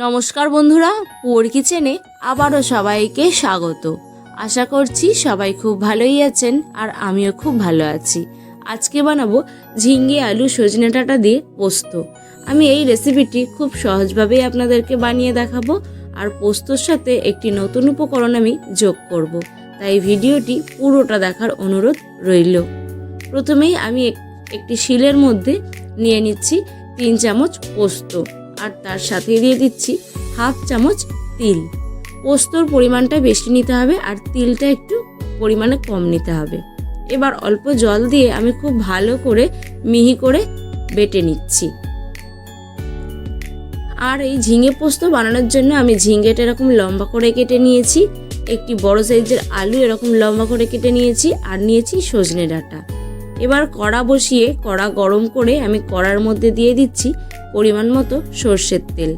নমস্কার বন্ধুরা পুয়ার কিচেনে আবারও সবাইকে স্বাগত। আশা করছি সবাই খুব ভালোই আছেন আর আমিও খুব ভালো আছি। আজকে বানাবো ঝিঙ্গে আলু সজনে ডাঁটা দিয়ে পোস্ত। আমি এই রেসিপিটি খুব সহজভাবেই আপনাদেরকে বানিয়ে দেখাবো আর পোস্তর সাথে একটি নতুন উপকরণ আমি যোগ করব। তাই ভিডিওটি পুরোটা দেখার অনুরোধ রইল। প্রথমেই আমি এক- একটি শিলের মধ্যে নিয়ে নিচ্ছি তিন চামচ পোস্ত। আর তার সাথে দিয়ে দিচ্ছি হাফ চামচ তিল। পোস্তর পরিমাণটা বেশি নিতে হবে আর তিলটা একটু পরিমাণে কম নিতে হবে। এবার অল্প জল দিয়ে আমি খুব ভালো করে মিহি করে বেটে নিচ্ছি। আর এই ঝিঙে পোস্ত বানানোর জন্য আমি ঝিঙ্গেটা এরকম লম্বা করে কেটে নিয়েছি। একটি বড় সাইজের আলু এরকম লম্বা করে কেটে নিয়েছি আর নিয়েছি সজনে ডাঁটা। এবার কড়া বসিয়ে কড়া গরম করে আমি কড়ার মধ্যে দিয়ে দিচ্ছি পরিমাণ মতো সর্ষের তেল।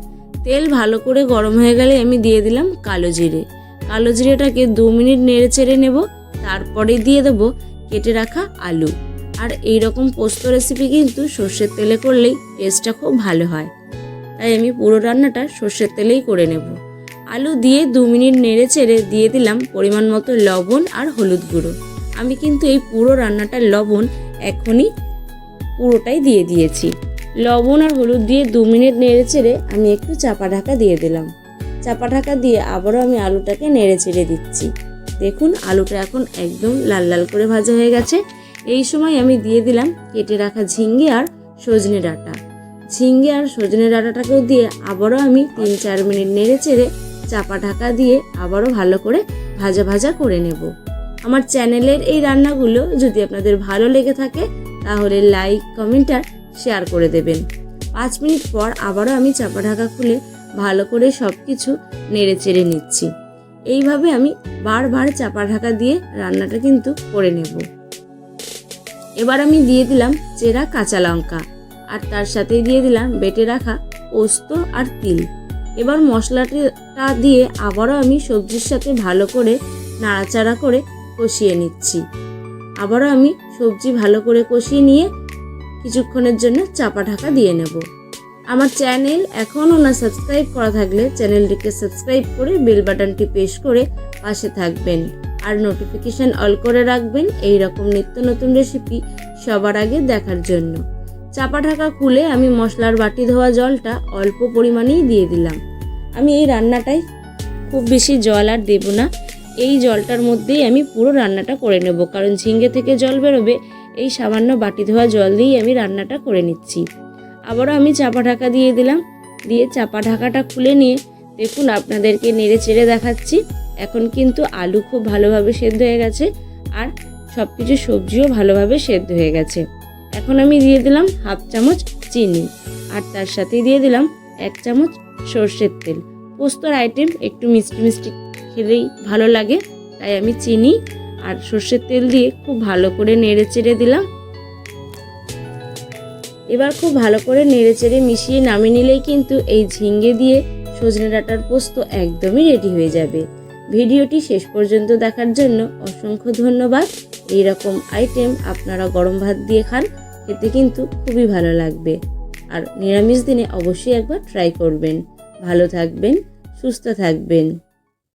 তেল ভালো করে গরম হয়ে গেলে আমি দিয়ে দিলাম কালো জিরে। কালো জিরেটাকে দু মিনিট নেড়ে চেড়ে নেব, তারপরে দিয়ে দেবো কেটে রাখা আলু। আর এই রকম পোস্ত রেসিপি কিন্তু সর্ষের তেলে করলেই টেস্টটা খুব ভালো হয়। তাই আমি পুরো রান্নাটা সর্ষের তেলেই করে নেব। আলু দিয়ে দু মিনিট নেড়ে চেড়ে দিয়ে দিলাম পরিমাণ মতো লবণ আর হলুদ গুঁড়ো। আমি কিন্তু এই পুরো রান্নাটার লবণ এখনই পুরোটাই দিয়ে দিয়েছি। লবণ আর হলুদ দিয়ে দু মিনিট নেড়ে চেড়ে আমি একটু চাপা ঢাকা দিয়ে দিলাম। চাপা ঢাকা দিয়ে আবারও আমি আলুটাকে নেড়ে চেড়ে দিচ্ছি। দেখুন, আলুটা এখন একদম লাল লাল করে ভাজা হয়ে গেছে। এই সময় আমি দিয়ে দিলাম কেটে রাখা ঝিঙ্গে আর সজনে ডাঁটা। ঝিঙ্গে আর সজনে ডাঁটাটাকেও দিয়ে আবারও আমি তিন চার মিনিট নেড়ে চেড়ে চাপা ঢাকা দিয়ে আবারও ভালো করে ভাজা ভাজা করে নেব। আমার চ্যানেলের এই রান্নাগুলো যদি আপনাদের ভালো লেগে থাকে, তাহলে লাইক, কমেন্ট আর শেয়ার করে দেবেন। পাঁচ মিনিট পর আবারও আমি চাপা ঢাকা খুলে ভালো করে সব কিছু নেড়ে চেড়ে নিচ্ছি। এইভাবে আমি বারবার চাপা ঢাকা দিয়ে রান্নাটা কিন্তু করে নেব। এবার আমি দিয়ে দিলাম চেরা কাঁচা লঙ্কা আর তার সাথে দিয়ে দিলাম বেটে রাখা পোস্ত আর তিল। এবার মশলাটা দিয়ে আবারও আমি সবজির সাথে ভালো করে নাড়াচাড়া করে কষিয়ে নিচ্ছি। আবারও আমি সবজি ভালো করে কষিয়ে নিয়ে কিছুক্ষণের জন্য চাপা ঢাকা দিয়ে নেব। আমার চ্যানেল এখনও না সাবস্ক্রাইব করা থাকলে চ্যানেলটিকে সাবস্ক্রাইব করে বেল বাটনটি প্রেস করে পাশে থাকবেন। আর নোটিফিকেশন অল করে রাখবেন এই রকম নিত্য নতুন রেসিপি সবার আগে দেখার জন্য। চাপা ঢাকা খুলে আমি মশলার বাটি ধোয়া জলটা অল্প পরিমাণেই দিয়ে দিলাম। আমি এই রান্নাটাই খুব বেশি জল আর দেব না। এই জলটার মধ্যেই আমি পুরো রান্নাটা করে নেব, কারণ ঝিঙ্গে থেকে জল বেরোবে এই সামান্য বাটি ধোয়া জল দিয়েই আমি রান্নাটা করে নিচ্ছি। আবারও আমি চাপা ঢাকা দিয়ে দিলাম। দিয়ে চাপা ঢাকাটা খুলে নিয়ে দেখুন আপনাদেরকে নেড়ে চেড়ে দেখাচ্ছি। এখন কিন্তু আলু খুব ভালোভাবে সেদ্ধ হয়ে গেছে আর সব কিছু সবজিও ভালোভাবে সেদ্ধ হয়ে গেছে। এখন আমি দিয়ে দিলাম হাফ চামচ চিনি আর তার সাথে দিয়ে দিলাম এক চামচ সর্ষের তেল। পোস্তর আইটেম একটু মিষ্টি মিষ্টি খেলেই ভালো লাগে, তাই আমি চিনি আর সর্ষের তেল দিয়ে খুব ভালো করে নেড়ে চেড়ে দিলাম। এবার খুব ভালো করে নেড়ে চেড়ে মিশিয়ে নামিয়ে নিলেই কিন্তু এই ঝিঙ্গে দিয়ে সজনে ডাঁটার পোস্ত একদমই রেডি হয়ে যাবে। ভিডিওটি শেষ পর্যন্ত দেখার জন্য অসংখ্য ধন্যবাদ। এই রকম আইটেম আপনারা গরম ভাত দিয়ে খান, খেতে কিন্তু খুবই ভালো লাগবে। আর নিরামিষ দিনে অবশ্যই একবার ট্রাই করবেন। ভালো থাকবেন, সুস্থ থাকবেন।